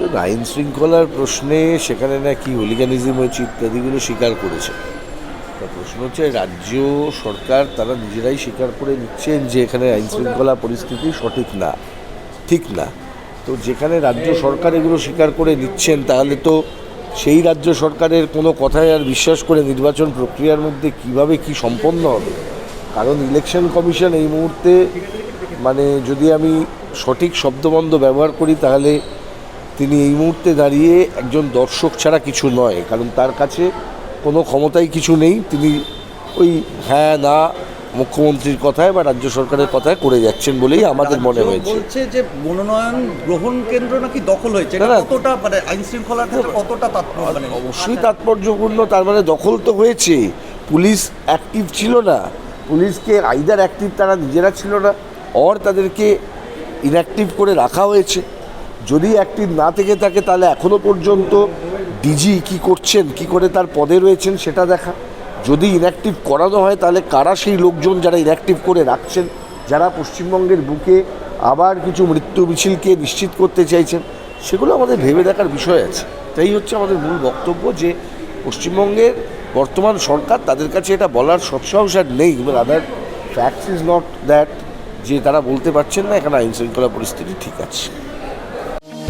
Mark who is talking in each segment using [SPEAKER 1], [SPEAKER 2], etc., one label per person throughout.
[SPEAKER 1] আইন শৃঙ্খলার প্রশ্নে সেখানে নাকি হুলিগানিজম হয়েছে ইত্যাদিগুলো স্বীকার করেছে। প্রশ্ন হচ্ছে, রাজ্য সরকার তারা নিজেরাই স্বীকার করে নিচ্ছেন যে এখানে আইন শৃঙ্খলা পরিস্থিতি সঠিক না, ঠিক না। তো যেখানে রাজ্য সরকার এগুলো স্বীকার করে নিচ্ছেন, তাহলে তো সেই রাজ্য সরকারের কোনো কথায় আর বিশ্বাস করে নির্বাচন প্রক্রিয়ার মধ্যে কীভাবে কি সম্পন্ন হবে? কারণ ইলেকশন কমিশন এই মুহূর্তে মানে যদি আমি সঠিক শব্দবন্ধ ব্যবহার করি, তাহলে তিনি এই মুহূর্তে দাঁড়িয়ে একজন দর্শক ছাড়া কিছু নয় কারণ তার কাছে কোনো ক্ষমতাই কিছু নেই। তিনি ওই হ্যাঁ না মুখ্যমন্ত্রীর কথায় বা রাজ্য সরকারের কথায় করে যাচ্ছেন বলেই আমাদের মনে হয়েছে।
[SPEAKER 2] বলছে যে মনোনয়ন গ্রহণ কেন্দ্র নাকি দখল হয়েছে। কতটা মানে আইন শৃঙ্খলার ক্ষেত্রে কতটা তাৎপর্য মানে
[SPEAKER 1] অবশ্যই তাৎপর্যপূর্ণ তার মানে দখল তো হয়েছে। পুলিশ অ্যাক্টিভ ছিল না। পুলিশকে আইদার অ্যাক্টিভ তারা নিজেরা ছিল না অর তাদেরকে ইনঅ্যাক্টিভ করে রাখা হয়েছে। যদি অ্যাক্টিভ না থেকে থাকে, তাহলে এখনও পর্যন্ত ডিজি কি করছেন, কি করে তার পদে রয়েছেন সেটা দেখা। যদি ইনঅ্যাক্টিভ করানো হয়, তাহলে কারা সেই লোকজন যারা ইনঅ্যাক্টিভ করে রাখছেন? যারা পশ্চিমবঙ্গের বুকে আবার কিছু মৃত্যু মিছিলকে নিশ্চিত করতে চাইছেন, সেগুলো আমাদের ভেবে দেখার বিষয় আছে। তাই হচ্ছে আমাদের মূল বক্তব্য যে পশ্চিমবঙ্গের বর্তমান সরকার তাদের কাছে এটা বলার সৎসাহস আর নেই। Other facts is not that যে তারা বলতে পারছেন না, এখানে আইন শৃঙ্খলা পরিস্থিতি ঠিক আছে।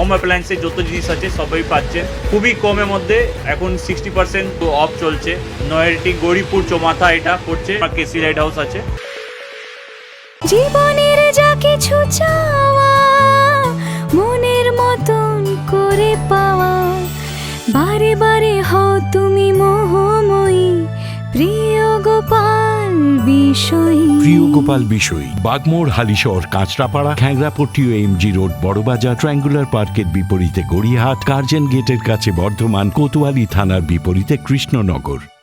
[SPEAKER 3] home অ্যাপ্লায়েন্সের যত জিনিস আছে, সবই পাচ্ছেন খুবই কমের মধ্যে এখন সিক্সটি পার্সেন্ট অফ চলছে। নয়ারটি গৌরীপুর চোমাথা এটা পড়ছে। কেসি লাইট হাউস আছে।
[SPEAKER 4] জীবনের যা কিছু চাওয়া প্রিয় গোপাল বিষয়,
[SPEAKER 5] বাগমোড়, হালিশহর, কাঁচরাপাড়া, খ্যাংরাপট্টি ও এমজি রোড, বড়বাজার ট্রাঙ্গুলার পার্কের বিপরীতে গড়িয়াহাট, কার্জেন গেটের কাছে বর্ধমান, কোতোয়ালি থানার বিপরীতে কৃষ্ণনগর।